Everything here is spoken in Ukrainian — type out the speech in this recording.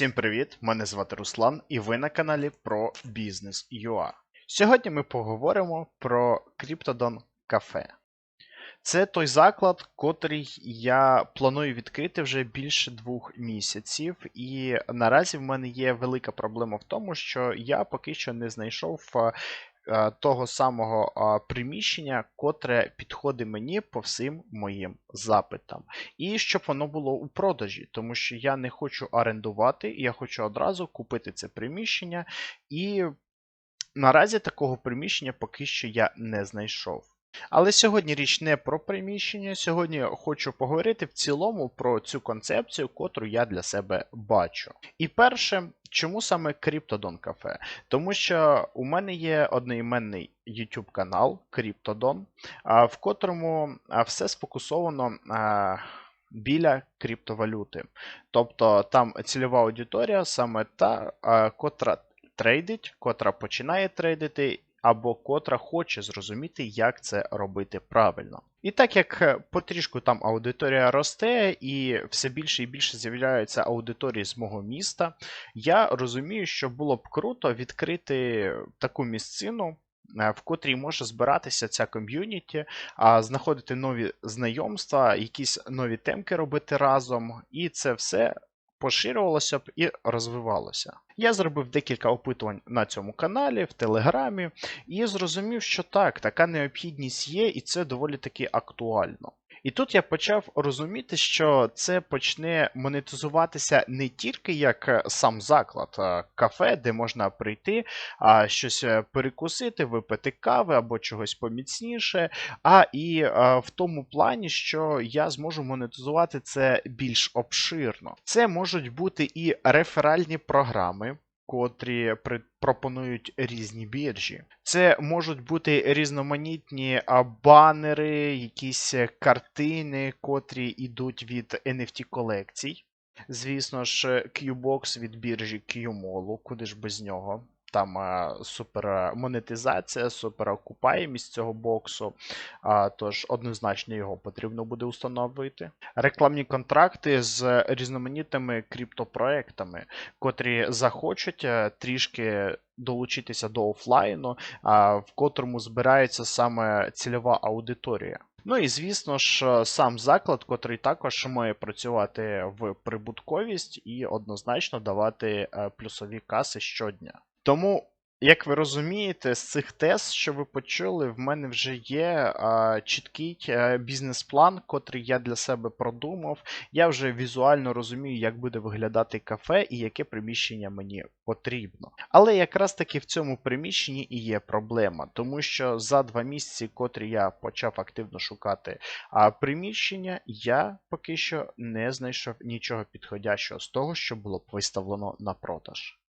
Всім привіт! Мене звати Руслан, і ви на каналі про бізнес UA. Сьогодні ми поговоримо про Cryptodon Cafe. Це той заклад, котрий я планую відкрити вже більше двох місяців, і наразі в мене є велика проблема в тому, що я поки що не знайшов е, того самого е, приміщення, котре підходить мені по всім моїм запитам. І щоб воно було у продажі, тому що я не хочу орендувати, я хочу одразу купити це приміщення, і наразі такого приміщення поки що я не знайшов. Але сьогодні річ не про приміщення. Сьогодні хочу поговорити в цілому про цю концепцію, котру я для себе бачу. І перше, чому саме Cryptodon Cafe? Тому що у мене є одноіменний YouTube канал Cryptodon, в котрому все сфокусовано. Біля криптовалюти. Тобто там цільова аудиторія саме та, котра трейдить, котра починає трейдити, або котра хоче зрозуміти, як це робити правильно. І так як е, потрішку там аудиторія росте, і все більше і більше з'являються аудиторії з мого міста, я розумію, що було б круто відкрити таку місцину. е, В котрій може збиратися ця ком'юніті, знаходити нові знайомства, якісь нові темки робити разом, і це все поширювалося б і розвивалося. Я зробив декілька опитувань на цьому каналі, в Телеграмі, і зрозумів, що так, така необхідність є, і це доволі таки актуально. І тут я почав розуміти, що це почне монетизуватися не тільки як е, сам заклад, а кафе, де можна прийти, а щось е, перекусити, випити кави або чогось поміцніше, а і е, в тому плані, що я зможу монетизувати це більш обширно. Це можуть бути і реферальні програми. Котрі пропонують різні біржі. Це можуть бути різноманітні банери, якісь е, картини, котрі йдуть від NFT колекцій. Звісно ж, Qbox від біржі QMall, куди ж без нього. Там е, супер е, монетизація, цього боксу, тож однозначно його потрібно буде установити. Рекламні контракти з різноманітними криптопроектами, котрі захочуть е, трішки долучитися до офлайну, в котрому збирається саме цільова аудиторія. Ну і звісно ж, сам заклад, котрий також має працювати в прибутковість і однозначно давати плюсові каси щодня. Тому, як ви розумієте, з цих тест, що ви почули, в мене вже є а, чіткий а, бізнес-план, котрий я для себе продумав. Я вже візуально розумію, як буде виглядати кафе і яке приміщення мені потрібно. Але якраз таки в цьому приміщенні і є проблема, тому що за два місяці, котрі я почав активно шукати а, приміщення, я поки що не знайшов нічого підходящого з того, що було б виставлено на продаж.